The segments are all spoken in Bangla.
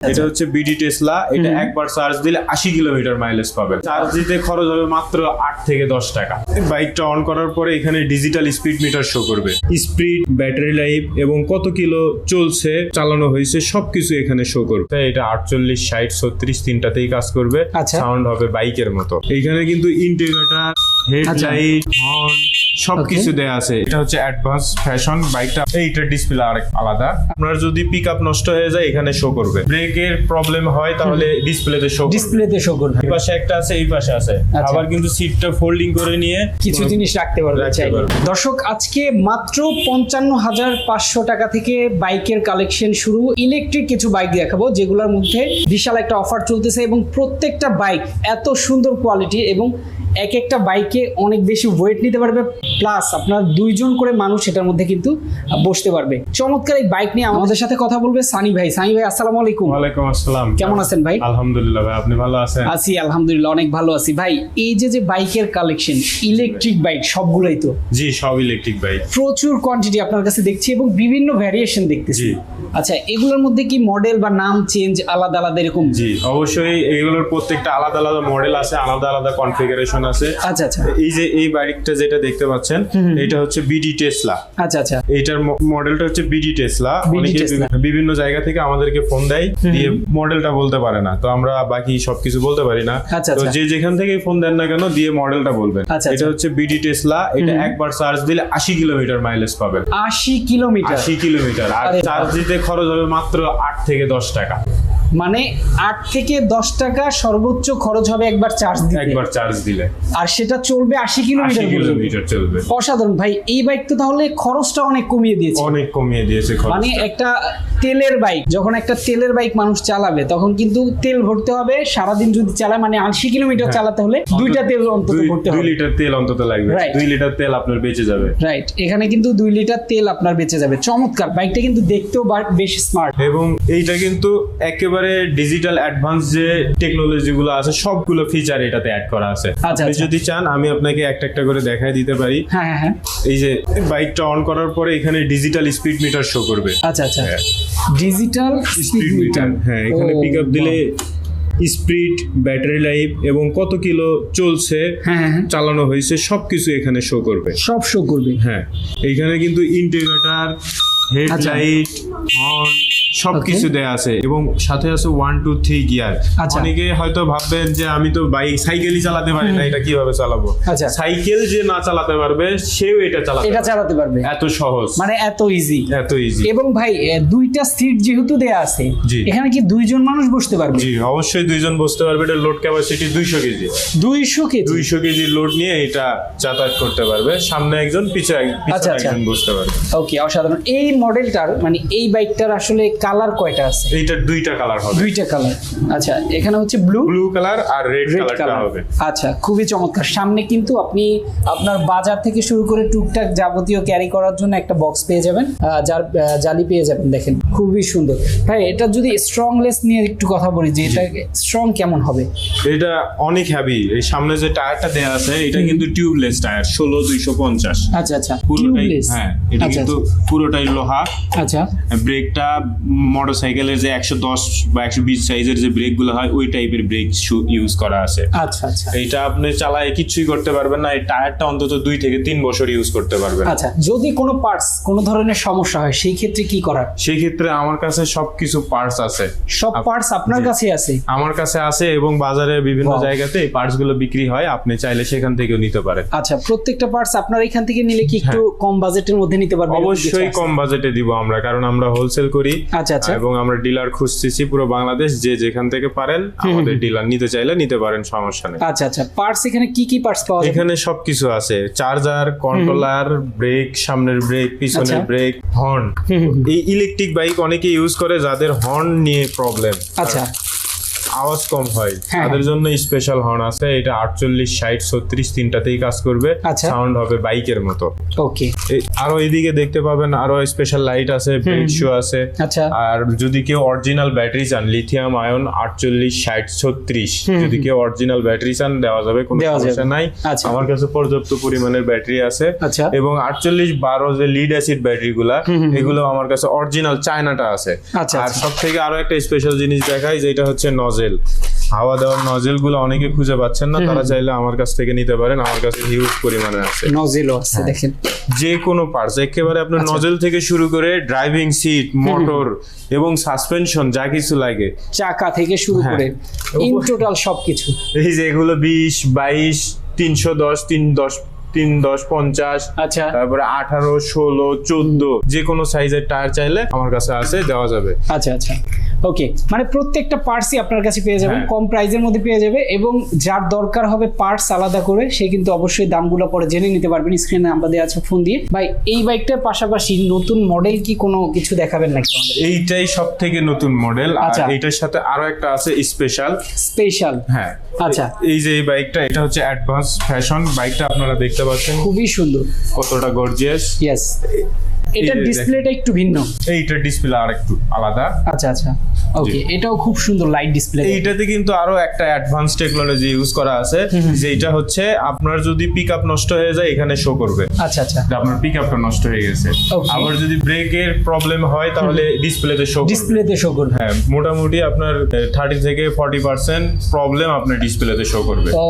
এটা হচ্ছে বিডি টেসলা এটা একবার চার্জ দিলে আশি কিলোমিটার মাইলেজ পাবে। চার্জ দিতে খরচ হবে মাত্র আট থেকে দশ টাকা। বাইকটা অন করার পরে এখানে ডিজিটাল স্পিড মিটার শো করবে। স্পিড ব্যাটারি লাইফ এবং কত কিলো চলছে চালানো হয়েছে সবকিছু এখানে শো করবে। এটা আটচল্লিশ ষাট ছত্রিশ তিনটাতেই কাজ করবে। আচ্ছা। সাউন্ড হবে বাইকের মতো। এইখানে কিন্তু ইন্টিগ্রেটার হেডলাইট হর্ন সবকিছু দেয়া আছে। এটা হচ্ছে অ্যাডভান্স ফ্যাশন বাইকটা এইটার ডিসপ্লে আরেক আলাদা। আপনার যদি পিক আপ নষ্ট হয়ে যায় এখানে শো করবে। ব্রেকের প্রবলেম হয় তাহলে ডিসপ্লেতে শো ডিসপ্লেতে শো করবে। এই পাশে একটা আছে এই পাশে আছে। আচ্ছা। আবার কিন্তু সিটটা ফোল্ডিং করে নিয়ে কিছু জিনিস রাখতে পারবে চাইলে। দর্শক আজকে মাত্র পঞ্চান্ন হাজার পাঁচশো টাকা থেকে বাইকের কালেকশন শুরু। ইলেকট্রিক কিছু বাইক দেখাবো যেগুলোর মধ্যে বিশাল একটা অফার চলতেছে এবং প্রত্যেকটা বাইক এত সুন্দর কোয়ালিটি এবং এক একটা বাইকে অনেক বেশি ওয়েট নিতে পারবে প্লাস আপনার দুইজন করে মানুষ এটার মধ্যে কিন্তু বসতে পারবে। চমৎকার এই বাইক নিয়ে আমাদের সাথে কথা বলবে সানি ভাই। সানি ভাই আসসালামু আলাইকুম। ওয়ালাইকুম আসসালাম। কেমন আছেন ভাই? আলহামদুলিল্লাহ ভাই আপনি ভালো আছেন? আছি আলহামদুলিল্লাহ অনেক ভালো আছি। ভাই এই যে যে বাইকের কালেকশন ইলেকট্রিক বাইক সবগুলোই তো? জি সব ইলেকট্রিক বাইক প্রচুর কোয়ান্টিটি আপনার কাছে দেখছি এবং বিভিন্ন ভ্যারিয়েশন দেখতেছি। আচ্ছা এগুলোর মধ্যে কি মডেল বা নাম চেঞ্জ আলাদা আলাদা এরকম? জি অবশ্যই এগুলোর প্রত্যেকটা আলাদা আলাদা মডেল আছে আলাদা আলাদা কনফিগারেশন আছে। আচ্ছা আচ্ছা। এই যে এই বাইকটা যেটা দেখতে পাচ্ছেন এটা হচ্ছে বিডি টেসলা আচ্ছা আচ্ছা। এইটার মডেলটা হচ্ছে বিডি টেসলা অনেকে বিভিন্ন জায়গা থেকে আমাদেরকে ফোন দেয় দিয়ে মডেলটা বলতে পারে না। তো আমরা বাকি সবকিছু বলতে পারি না। আচ্ছা, তো আচ্ছা। যে যেখান থেকে ফোন দেন না কেন দিয়ে মডেলটা বলবেন। আচ্ছা, এটা। হচ্ছে বিডি টেসলা এটা একবার চার্জ দিলে আশি কিলোমিটার মাইলেজ পাবেন। আশি কিলোমিটার? আশি কিলোমিটার। আর চার্জ দিতে খরচ হবে মাত্র আট থেকে দশ টাকা। মানে আট থেকে দশ টাকা সর্বোচ্চ খরচ হবে একবার চার্জ দিলে একবার চার্জ দিলে। আর সেটা চলবে আশি কিলোমিটার চলবে। অসাধারণ। ভাই এই বাইক তো তাহলে খরচটা অনেক কমিয়ে দিয়েছে। অনেক কমিয়ে দিয়েছে মানে একটা তেলের বাইক যখন একটা তেলের বাইক মানুষ চালাবে তখন কিন্তু তেল ভরতে হবে সারাদিন যদি চালায় মানে আশি কিলোমিটার হ্যাঁ। চালাতে হলে দুইটা তেল অন্তত দুই ভরতে দুই হবে। লিটার তেল অন্তত লাগবে. দুই লিটার তেল আপনার বেঁচে যাবে। রাইট এখানে কিন্তু দুই লিটার তেল আপনার বেঁচে যাবে। চমৎকার। বাইকটা কিন্তু দেখতেও বেশ স্মার্ট এবং এইটা কিন্তু একেবারে ডিজিটাল অ্যাডভান্স যে টেকনোলজি গুলো আছে সবগুলো ফিচার এটাতে অ্যাড করা আছে। আচ্ছা, আপনি আচ্ছা। যদি চান আমি আপনাকে একটা একটা করে দেখাই দিতে পারি। হ্যাঁ হ্যাঁ হ্যাঁ। এই যে বাইকটা অন করার পরে এখানে ডিজিটাল স্পিড মিটার শো করবে। আচ্ছা আচ্ছা। হ্যাঁ। ডিজিটাল স্পিড মিটার হ্যাঁ এখানে পিক আপ দিলে স্পিড ব্যাটারি লাইফ এবং কত কিলো চলছে হ্যাঁ হ্যাঁ হ্যাঁ। চালানো হয়েছে সবকিছু এখানে শো করবে। সব শো করবে। হ্যাঁ এখানে কিন্তু ইন্টিগ্রেটার হেডলাইট হর্ন সবকিছু দেয়া আছে। এবং সাথে আছে ওয়ান টু থ্রি গিয়ার আচ্ছা। অনেকে হয়তো ভাববেন যে আমি তো বাইক সাইকেলই চালাতে পারি না এটা কীভাবে চালাবো? আচ্ছা। সাইকেল যে না চালাতে পারবে সেও এটা চালাতে এটা চালাতে পারবে। এত সহজ। মানে এত ইজি এত ইজি এবং ভাই দুইটা সিট যেহেতু দেয়া আছে এখানে কি দুইজন মানুষ বসতে পারবে? জি অবশ্যই দুইজন বসতে পারবে। এটা লোড ক্যাপাসিটি দুইশো কেজি। দুইশো কেজি? দুইশো কেজি লোড নিয়ে এটা যাতায়াত করতে পারবে। সামনে একজন পিছনে আচ্ছা, আচ্ছা। একজন বসতে পারবে। ওকে অসাধারণ। এই মডেলটার মানে এই বাইকটার আসলে কালার কয়টা আছে? এইটার দুইটা কালার হবে। দুইটা কালার আচ্ছা এখানে হচ্ছে ব্লু ব্লু কালার আর রেড কালারটা কালার হবে। আচ্ছা খুবই চমৎকার। সামনে কিন্তু আপনি আপনার বাজার থেকে শুরু করে টুকটাক যাবতীয় ক্যারি করার জন্য একটা বক্স পেয়ে যাবেন। যার জালি পেয়ে যাবেন দেখেন। খুবই সুন্দর। ভাই এটা যদি স্ট্রংলেস নিয়ে একটু কথা বলি যে এটা স্ট্রং কেমন হবে? এটা অনেক হ্যাভি এই সামনে যে টায়ারটা দেয়া আছে এটা কিন্তু টিউবলেস টায়ার ষোলো দুইশো পঞ্চাশ। আচ্ছা আচ্ছা। পুরোটাই? হ্যাঁ এটা আচ্ছা, কিন্তু পুরোটাই লোহা আচ্ছা। ব্রেকটা মোটর সাইকেলের যে একশো দশ বা একশো বিশ সাইজের যে ব্রেকগুলো হয় ওই টাইপের ব্রেক ইউজ করা আছে। আচ্ছা আচ্ছা। এইটা আপনি চালায় কিচ্ছুই করতে পারবেন না এই টায়ারটা অন্তত দুই থেকে তিন বছর ইউজ করতে পারবেন। আচ্ছা যদি কোনো পার্টস কোনো ধরনের সমস্যা হয় সেই ক্ষেত্রে কি করার? সেই ক্ষেত্রে আমার কাছে সবকিছু পার্টস আছে। সব পার্টস আপনার। কাছে আছে? আমার কাছে আছে এবং বাজারে বিভিন্ন জায়গাতে এই পার্টসগুলো বিক্রি হয় আপনি চাইলে সেখান থেকেও নিতে পারেন। আচ্ছা প্রত্যেকটা পার্টস আপনার এখান থেকে নিলে কি একটু কম বাজেটের মধ্যে নিতে পারবেন? অবশ্যই কম বাজেটে দিব আমরা কারণ আমরা হোলসেল করি। আচ্ছা আচ্ছা। এবং আমরা ডিলার খুঁজতেছি পুরো বাংলাদেশ যে যেখান থেকে পারেন আমাদের ডিলার নিতে চাইলে নিতে পারেন সমস্যা নেই। আচ্ছা আচ্ছা। পার্টস এখানে কি কি পার্টস পাওয়া যায় এখানে সবকিছু আছে। চার্জার কন্ট্রোলার ব্রেক সামনের ব্রেক পিছনের আচ্ছা। ব্রেক হর্ন হুম, হুম। এই ইলেকট্রিক বাইক অনেকে ইউজ করে যাদের হর্ন নিয়ে প্রবলেম আচ্ছা। আওয়াজ কম হয়। হ্যাঁ। তাদের জন্য স্পেশাল হর্ন আছে। এটা আটচল্লিশ ষাট ছত্রিশ তিনটাতেই কাজ করবে। আচ্ছা। সাউন্ড হবে বাইকের মতো। ওকে আরও এইদিকে দেখতে পাবেন আরও স্পেশাল লাইট আছে আছে। আচ্ছা। আর যদি কেউ অরিজিনাল ব্যাটারি চান লিথিয়াম আয়ন আটচল্লিশ ষাট ছত্রিশ। যদি কেউ অরিজিনাল ব্যাটারি চান দেওয়া যাবে কোনো সমস্যা নাই। আচ্ছা। আমার কাছে পর্যাপ্ত পরিমাণের ব্যাটারি আছে। আচ্ছা। এবং আটচল্লিশ বারো যে লিড অ্যাসিড ব্যাটারি গুলা এগুলো আমার কাছে অরিজিনাল চায়নাটা আছে। আচ্ছা, আর আচ্ছা। সব থেকে আরও একটা স্পেশাল জিনিস দেখাই যেটা হচ্ছে নজেল হাওয়া দেওয়ার নজেলগুলো অনেকে খুঁজে পাচ্ছেন না তারা চাইলে আমার কাছ থেকে নিতে পারেন আমার কাছে হিউজ পরিমাণে আছে। নজেলও আছে হ্যাঁ। দেখেন। যে কোনো পার্টস একেবারে আপনার আচ্ছা। নজেল থেকে শুরু করে ড্রাইভিং সিট মোটর এবং সাসপেনশন যা কিছু লাগে। চাকা থেকে শুরু হ্যাঁ। করে ইন টোটাল সবকিছু। এই যে এগুলো বিশ বাইশ তিনশো দশ তিন দশ তিন দশ পঞ্চাশ আচ্ছা। তারপরে আঠারো ষোলো চোদ্দ যে কোনো সাইজের টায়ার চাইলে আমার কাছে আছে দেওয়া যাবে। আচ্ছা আচ্ছা। ওকে মানে প্রত্যেকটা পার্টসই আপনার কাছে পেয়ে যাবেন হ্যাঁ। কম প্রাইজের মধ্যে পেয়ে যাবে এবং যার দরকার হবে পার্টস আলাদা করে সে কিন্তু অবশ্যই দামগুলো পরে জেনে নিতে পারবেন স্ক্রিনে নাম্বার দেওয়া আছে ফোন দিয়ে। ভাই এই বাইকটার পাশাপাশি নতুন মডেল কি কোনো কিছু দেখাবেন নাকি এইটাই সব থেকে নতুন মডেল আর আচ্ছা। এইটার সাথে আরও একটা আছে স্পেশাল স্পেশাল হ্যাঁ। আচ্ছা। এই যে এই বাইকটা এটা হচ্ছে অ্যাডভান্স ফ্যাশন বাইকটা আপনারা দেখতে পাচ্ছেন। খুবই সুন্দর। কতটা গর্জিয়াস ইয়েস এটার ডিসপ্লেটা একটু ভিন্ন। এইটার ডিসপ্লে আর একটু আলাদা। আচ্ছা আচ্ছা। ওকে এটাও খুব সুন্দর লাইট ডিসপ্লে এইটাতে কিন্তু আরও একটা অ্যাডভান্স টেকনোলজি ইউজ করা আছে যেটা হচ্ছে আপনার যদি পিক আপ নষ্ট হয়ে যায় এখানে শো করবে। আচ্ছা আচ্ছা। আপনার পিক আপটা নষ্ট হয়ে গেছে। আবার যদি ব্রেকের প্রবলেম হয় তাহলে ডিসপ্লেতে শো ডিসপ্লেতে শো করবে। হ্যাঁ মোটামুটি আপনার থার্টি থেকে ফর্টি পার্সেন্ট প্রবলেম আপনার ডিসপ্লেতে শো করবে। ও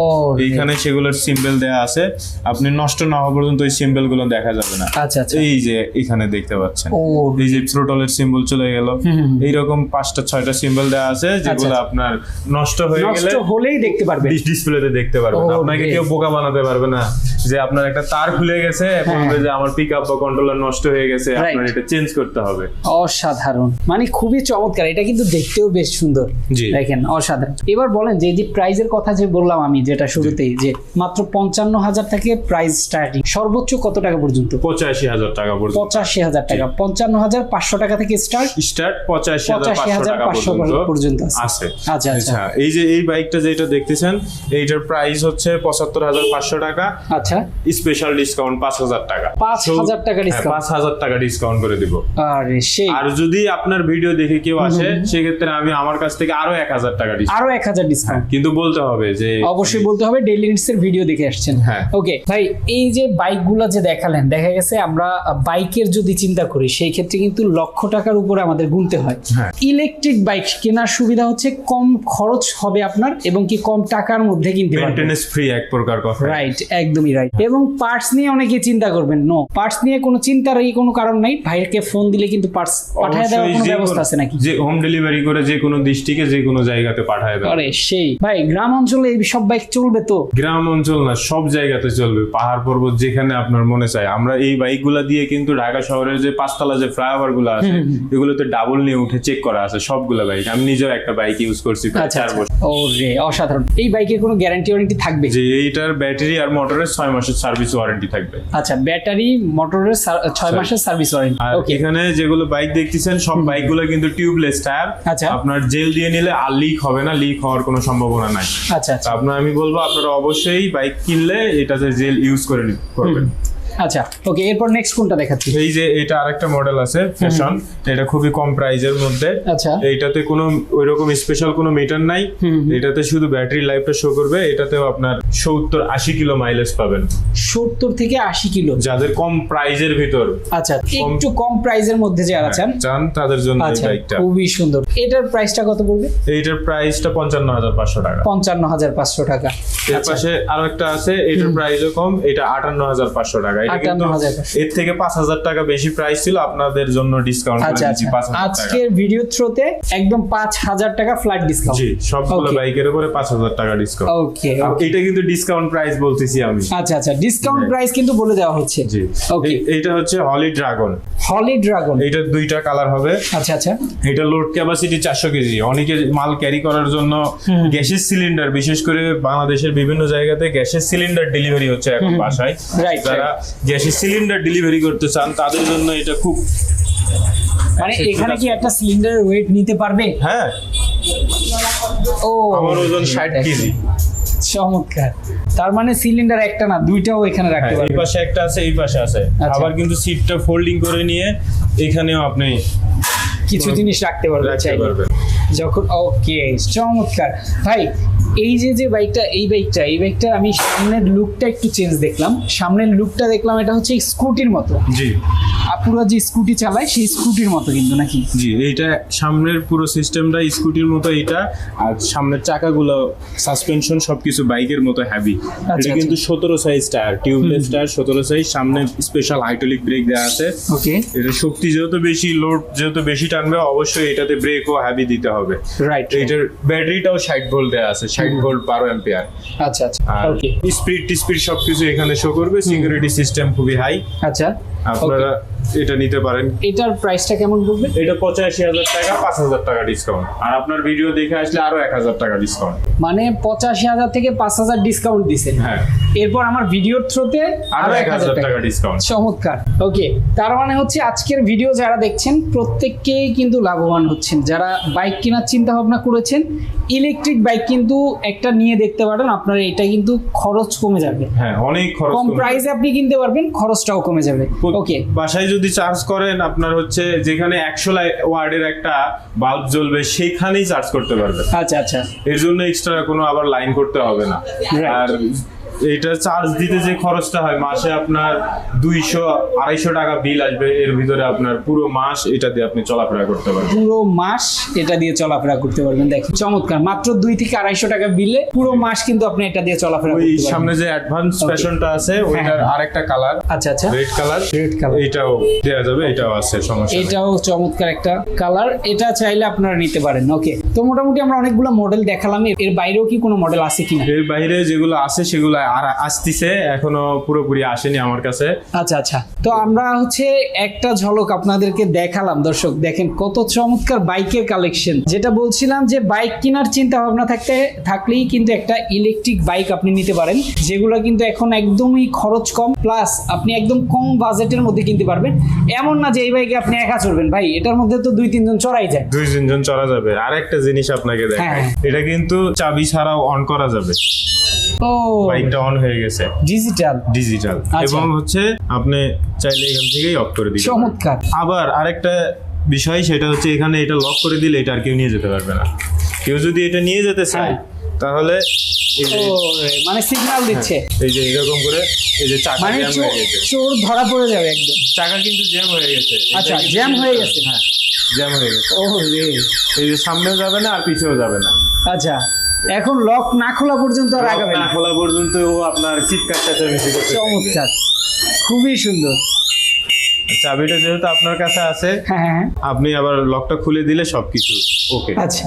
এইখানে সেগুলোর সিম্বল দেয়া আছে। আপনি নষ্ট না হওয়া পর্যন্ত ওই সিম্বলগুলো দেখা যাবে না। আচ্ছা আচ্ছা। এই যে এখানে দেখতে পাচ্ছেন। ও এই যে থ্রোটলের সিম্বল চলে গেল। এইরকম পাঁচটা ছয়টা সিম্বল দেওয়া আছে যেগুলো আচ্ছা। আপনার নষ্ট হয়ে গেলে নষ্ট হলেই দেখতে ডিসপ্লেতে দেখতে পারবেন আপনাকে কেউ বোকা বানাতে পারবে না যে আপনার একটা তার খুলে গেছে বলবে যে আমার পিক আপ বা কন্ট্রোলার নষ্ট হয়ে গেছে হ্যাঁ। আপনার এটা চেঞ্জ করতে হবে। অসাধারণ। মানে খুবই চমৎকার। এটা কিন্তু দেখতেও বেশ সুন্দর। দেখেন অসাধারণ। এবার বলেন যে যে প্রাইজের কথা যে বললাম আমি যেটা শুরুতেই যে মাত্র পঞ্চান্ন হাজার থেকে প্রাইস স্টার্টিং সর্বোচ্চ কত টাকা পর্যন্ত? পঁচাশি হাজার টাকা পর্যন্ত। পঁচাশি হাজার টাকা। পঞ্চান্ন হাজার পাঁচশো টাকা থেকে স্টার্ট স্টার্ট পাঁচশো হাজার টাকা পর্যন্ত আছে। আচ্ছা আচ্ছা। আচ্ছা এই যে এই বাইকটা যেটা দেখতেছেন এইটার প্রাইস হচ্ছে পঁচাত্তর হাজার পাঁচশো টাকা। আচ্ছা। স্পেশাল ডিসকাউন্ট পাঁচ হাজার টাকা। পাঁচ হাজার টাকা হ্যাঁ, ডিসকাউন্ট পাঁচ হাজার টাকা ডিসকাউন্ট করে দিব। আরে সেই। আর যদি আপনার ভিডিও দেখে কেউ আসে সেক্ষেত্রে আমি আমার কাছ থেকে আরও এক হাজার টাকা আরও এক হাজার ডিসকাউন্ট কিন্তু বলতে হবে যে অবশ্যই বলতে হবে ডেইলি নিডস এর ভিডিও দেখে আসছেন। হ্যাঁ। ওকে ভাই এই যে বাইকগুলো যে দেখালেন দেখা গেছে আমরা বাইকের যদি চিন্তা করি সেই ক্ষেত্রে কিন্তু লক্ষ টাকার উপরে আমাদের গুনতে হয়। হ্যাঁ। ইলেকট্রিক বাইক কেনার সুবিধা হচ্ছে কম খরচ হবে আপনার এবং কি কম টাকার মধ্যে কিনতে পারবেন। ফ্রি এক প্রকার কথা। রাইট একদমই রাইট এবং পার্টস নিয়ে অনেকে চিন্তা করবেন নো পার্টস নিয়ে কোনো চিন্তার এই কোনো কারণ নাই। ভাইকে ফোন দিলে কিন্তু পার্টস পাঠিয়ে দেওয়ার কোনো ব্যবস্থা আছে নাকি? যে হোম ডেলিভারি করে যে কোনো ডিস্ট্রিক্টে যে কোনো জায়গাতে পাঠায় দেয় আরে সেই ভাই গ্রাম অঞ্চলে এই সব বাইক চলবে তো? গ্রাম অঞ্চল না সব জায়গাতে চলবে। পাহাড় পর্বত যেখানে আপনার মনে চায়। আমরা এই বাইকগুলা দিয়ে কিন্তু ঢাকা শহরের যে পাঁচতলা যে ফ্লাইওভারগুলো আছে এগুলোতে ডাবল নিয়ে উঠে চেক করা আছে। সবগুলা বাইক আমি নিজেও একটা বাইক ইউজ করছি আচ্ছা আচ্ছা। বছর। ও অসাধারণ। এই বাইকের কোনো গ্যারান্টি ওয়ারেন্টি থাকবে? যে এইটার ব্যাটারি আর মোটরের ছয় মাসের সার্ভিস ওয়ারেন্টি থাকবে। আচ্ছা ব্যাটারি মোটরের সার- ছয় মাসের সার্ভিস ওয়ারেন্টি আর ওকে এখানে যেগুলো বাইক দেখতেছেন সব বাইকগুলো কিন্তু টিউবলেস টায়ার আচ্ছা। আপনার জেল দিয়ে নিলে আর লিক হবে না লিক হওয়ার কোনো সম্ভাবনা নাই। আচ্ছা আচ্ছা। আপনার আমি বলব আপনারা অবশ্যই বাইক কিনলে এটাতে জেল ইউজ করে করবেন। আচ্ছা ওকে এরপর নেক্সট কোনটা দেখাচ্ছি? এই যে এটা আরেকটা মডেল আছে ফ্যাশন এটা খুবই কম প্রাইজের মধ্যে। আচ্ছা। এইটাতে কোনো ওইরকম স্পেশাল কোনো মিটার নাই। এটাতে শুধু ব্যাটারি লাইফটা শো করবে এটাতেও আপনার সত্তর আশি কিলো মাইলেজ পাবেন। সত্তর থেকে আশি কিলো? যাদের কম প্রাইজের ভিতর। আচ্ছা একটু কম প্রাইসের মধ্যে যারা চান। চান তাদের জন্য এই আচ্ছা বাইকটা খুবই সুন্দর। এটার প্রাইসটা কত পড়বে? এইটার প্রাইসটা পঞ্চান্ন হাজার পাঁচশো টাকা। পঞ্চান্ন হাজার পাঁচশো টাকা। এর আচ্ছা। পাশে আরও একটা আছে এটার প্রাইসও কম এটা আটান্ন হাজার পাঁচশো টাকা। এটা কিন্তু 58,500 এর থেকে পাঁচ হাজার টাকা বেশি প্রাইস ছিল আপনাদের জন্য ডিসকাউন্ট করে আচ্ছা দিচ্ছি আচ্ছা। পাঁচ আজকের ভিডিও থ্রোতে একদম পাঁচ হাজার টাকা ফ্ল্যাট ডিসকাউন্ট জি সবগুলো বাইকের উপরে পাঁচ হাজার টাকা ডিসকাউন্ট ওকে এটা কিন্তু ডিসকাউন্ট প্রাইস বলতেছি আমি। আচ্ছা আচ্ছা। ডিসকাউন্ট হ্যাঁ। প্রাইস কিন্তু বলে দেওয়া হচ্ছে। জি. এই- হচ্ছে হলি ড্রাগন হলি ড্রাগন এইটার দুইটা কালার হবে। আচ্ছা আচ্ছা। এটা লোড ক্যাপাসিটি চারশো কেজি। অনেকে মাল ক্যারি করার জন্য গ্যাসের সিলিন্ডার বিশেষ করে বাংলাদেশের বিভিন্ন জায়গাতে গ্যাসের সিলিন্ডার ডেলিভারি হচ্ছে এখন বাসায়। যারা গ্যাসের সিলিন্ডার ডেলিভারি করতে চান তাদের জন্য এটা খুব মানে এখানে কি একটা সিলিন্ডারের ওয়েট নিতে পারবে? হ্যাঁ। ও। আমার ওজন ষাট কেজি। চমৎকার। তার মানে সিলিন্ডার একটা না দুইটাও এখানে রাখতে হ্যাঁ, এই পাশে একটা আছে এই পাশে আছে। আচ্ছা। আবার কিন্তু সিটটা ফোল্ডিং করে নিয়ে এখানেও আপনি কিছু জিনিস রাখতে পারবেন চাইলে। পারবেন। যখন ওকে চমৎকার। ভাই এই যে যে বাইকটা এই বাইকটা এই বাইকটা আমি সামনের লুকটা একটু চেঞ্জ দেখলাম। সামনের লুকটা দেখলাম এটা হচ্ছে স্কুটির মতো। জি। আপুরা যে স্কুটি চালায় সেই স্কুটির মতো কিন্তু নাকি? জি এইটা সামনের পুরো সিস্টেমটা স্কুটির মতো এটা আর সামনের চাকাগুলো সাসপেনশন সবকিছু বাইকের মতো হ্যাভি এটা আচ্ছা। কিন্তু সতেরো সাইজ টায়ার টিউবলেস টায়ার সতেরো সাইজ সামনে স্পেশাল হাইড্রোলিক ব্রেক দেওয়া আছে। ওকে এটা শক্তি যেহেতু বেশি লোড যেহেতু বেশি টানবে অবশ্যই এটাতে ব্রেকও হ্যাভি দিতে হবে। রাইট এটার ব্যাটারিটাও ষাট ভোল্ট দেওয়া আছে ষাট ভোল্ট বারো অ্যাম্পিয়ার। আচ্ছা আচ্ছা। স্পিড স্পিড সবকিছু এখানে শো করবে সিকিউরিটি সিস্টেম খুবই হাই আচ্ছা। আপনারা এটা নিতে পারেন। এটার প্রাইসটা কেমন পড়বে? এটা পঁচাশি হাজার টাকা পাঁচ হাজার টাকা ডিসকাউন্ট আর আপনার ভিডিও দেখে আসলে আরও এক হাজার টাকা ডিসকাউন্ট মানে পঁচাশি হাজার থেকে পাঁচ হাজার ডিসকাউন্ট দিছেন। হ্যাঁ। এরপর আমার ভিডিওর থ্রুতে আরও এক হাজার টাকা ডিসকাউন্ট চমৎকার। ওকে তার মানে হচ্ছে আজকের ভিডিও যারা দেখছেন প্রত্যেককেই কিন্তু লাভবান হচ্ছেন। যারা বাইক কেনার চিন্তা ভাবনা করেছেন ইলেকট্রিক বাইক কিন্তু একটা নিয়ে দেখতে পারেন আপনার এটা কিন্তু খরচ কমে যাবে। হ্যাঁ অনেক খরচ কম। প্রাইসে আপনি কিনতে পারবেন খরচটাও কমে যাবে। ওকে বাসায় যদি চার্জ করেন আপনার হচ্ছে যেখানে একশো ওয়ার্ডের একটা বাল্ব জ্বলবে সেখানেই চার্জ করতে পারবেন। আচ্ছা আচ্ছা। এর জন্য এক্সট্রা কোনো আবার লাইন করতে হবে না। আর এটা চার্জ দিতে যে খরচটা হয় মাসে আপনার দুইশো আড়াইশো টাকা বিল আসবে এর ভিতরে আপনার পুরো মাস এটা দিয়ে আপনি চলাফেরা করতে পারবেন। পুরো মাস এটা দিয়ে চলাফেরা করতে পারবেন। দেখেন চমৎকার। মাত্র দুই থেকে আড়াইশো টাকা বিলে পুরো মাস কিন্তু আপনি এটা দিয়ে চলাফেরা ওই করতে পারবেন। সামনে যে অ্যাডভান্স. ফ্যাশনটা আছে ওইটার হ্যাঁ। আরেকটা কালার আচ্ছা আচ্ছা। রেড কালার রেড কালার এটাও দেওয়া যাবে এটাও আছে সমস্যা নেই। এটাও চমৎকার একটা কালার এটা চাইলে আপনারা নিতে পারেন। ওকে তো মোটামুটি আমরা অনেকগুলো মডেল দেখালাম। এর- এর বাইরেও কি কোনো মডেল আছে কিনা? এর বাইরে যেগুলো আছে সেগুলো আর আসতিছে এখনও পুরোপুরি আসেনি আমার কাছে। আচ্ছা আচ্ছা। তো আমরা হচ্ছে একটা ঝলক আপনাদেরকে দেখালাম দর্শক। দেখেন কত চমৎকার বাইকের কালেকশন যেটা বলছিলাম যে বাইক কেনার চিন্তা ভাবনা থাকতে থাকলেই কিন্তু একটা ইলেকট্রিক বাইক আপনি নিতে পারেন যেগুলো কিন্তু এখন একদমই খরচ কম। প্লাস আপনি একদম কম বাজেটের মধ্যে কিনতে পারবেন। এমন না যে এই বাইকে আপনি একা চড়বেন। ভাই এটার মধ্যে তো দুই তিনজন চড়াই যায়। দুই তিনজন চড়া যাবে। আর একটা জিনিস আপনাকে দেখাই। হ্যাঁ। এটা কিন্তু চাবি ছাড়াও অন করা যাবে। ও। বাইকটা অন হয়ে গেছে। ডিজিটাল ডিজিটাল আচ্ছা। এবং হচ্ছে আপনি চাইলে এখান থেকেই অফ করে দিতে চমৎকার। আবার আরেকটা বিষয় সেটা হচ্ছে এখানে এটা লক করে দিলে এটা আর কেউ নিয়ে যেতে পারবে না। কেউ যদি এটা নিয়ে যেতে চায় হ্যাঁ। তাহলে মানে সিগন্যাল দিচ্ছে। এই যে এরকম করে এই যে চাকা মানে জ্যাম হয়ে গেছে। চোর ধরা পড়ে যাবে একদম। চাকা কিন্তু জ্যাম হয়ে গেছে। আচ্ছা, জ্যাম হয়ে গেছে। হ্যাঁ জ্যাম হয়ে গেছে। ও রে এই যে সামনেও যাবে না আর পিছেও যাবে না। আচ্ছা। এখন লক না খোলা পর্যন্ত আর আগাবে না খোলা পর্যন্ত ও আপনার চিৎকার চেঁচামেচি করছে। চমৎকার। খুবই সুন্দর। চাবিটা যেহেতু আপনার কাছে আছে হ্যাঁ হ্যাঁ হ্যাঁ। আপনি আবার লকটা খুলে দিলে সবকিছু ওকে আচ্ছা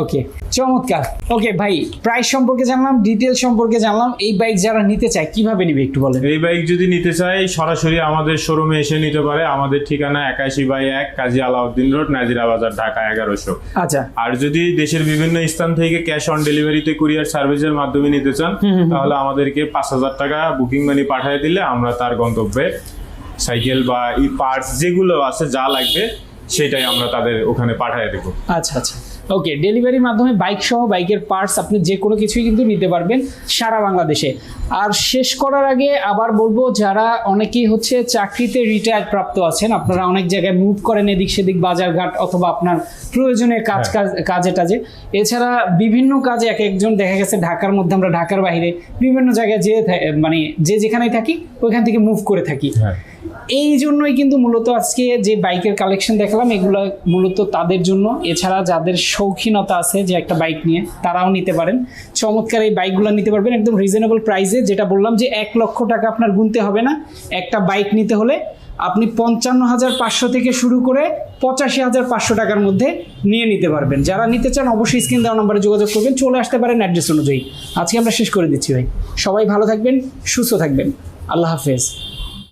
ওকে চমৎকার। ওকে ভাই প্রাইস সম্পর্কে জানলাম ডিটেল সম্পর্কে জানলাম। এই বাইক যারা নিতে চায় কীভাবে নিবে একটু বলেন? এই বাইক যদি নিতে চায় সরাসরি আমাদের শোরুমে এসে নিতে পারে। আমাদের ঠিকানা একাশি বাই এক কাজী আলাউদ্দিন রোড নাজিরা বাজার ঢাকা এগারোশো। আচ্ছা। আর যদি দেশের বিভিন্ন স্থান থেকে ক্যাশ অন ডেলিভারিতে কুরিয়ার সার্ভিসের মাধ্যমে নিতে চান তাহলে আমাদেরকে পাঁচ হাজার টাকা বুকিং মানি পাঠিয়ে দিলে আমরা তার গন্তব্যে সাইকেল বা ই পার্টস যেগুলো আছে যা লাগবে, সেটাই আমরা তাদের ওখানে পাঠিয়ে দেবো। আচ্ছা আচ্ছা। ওকে ডেলিভারির মাধ্যমে বাইক সহ বাইকের পার্টস আপনি যে কোনো কিছুই কিন্তু নিতে পারবেন সারা বাংলাদেশে। আর শেষ করার আগে আবার বলব যারা অনেকেই হচ্ছে চাকরিতে রিটায়ার প্রাপ্ত আছেন আপনারা অনেক জায়গায় মুভ করেন এদিক সেদিক বাজারঘাট অথবা আপনার প্রয়োজনীয় কাজ হ্যাঁ। কাজ কাজে টাজে। এছাড়া বিভিন্ন কাজে এক একজন দেখা গেছে ঢাকার মধ্যে আমরা ঢাকার বাইরে বিভিন্ন জায়গায় যে মানে যে যেখানেই থাকি ওইখান থেকে মুভ করে থাকি। হ্যাঁ। এই জন্যই কিন্তু মূলত আজকে যে বাইকের কালেকশন দেখালাম এগুলো মূলত তাদের জন্য। এছাড়া যাদের শৌখিনতা আছে যে একটা বাইক নিয়ে, তারাও নিতে পারেন। চমৎকার এই বাইকগুলো নিতে পারবেন একদম রিজনেবল প্রাইসে যেটা বললাম যে এক লক্ষ টাকা আপনার গুনতে হবে না। একটা বাইক নিতে হলে আপনি পঞ্চান্ন হাজার পাঁচশো থেকে শুরু করে পঁচাশি হাজার পাঁচশো টাকার মধ্যে নিয়ে নিতে পারবেন। যারা নিতে চান, অবশ্যই স্ক্রিন দেওয়া নম্বরে যোগাযোগ করবেন। চলে আসতে পারেন অ্যাড্রেস অনুযায়ী। আজকে আমরা শেষ করে দিচ্ছি ভাই। সবাই ভালো থাকবেন, সুস্থ থাকবেন। আল্লাহ হাফেজ।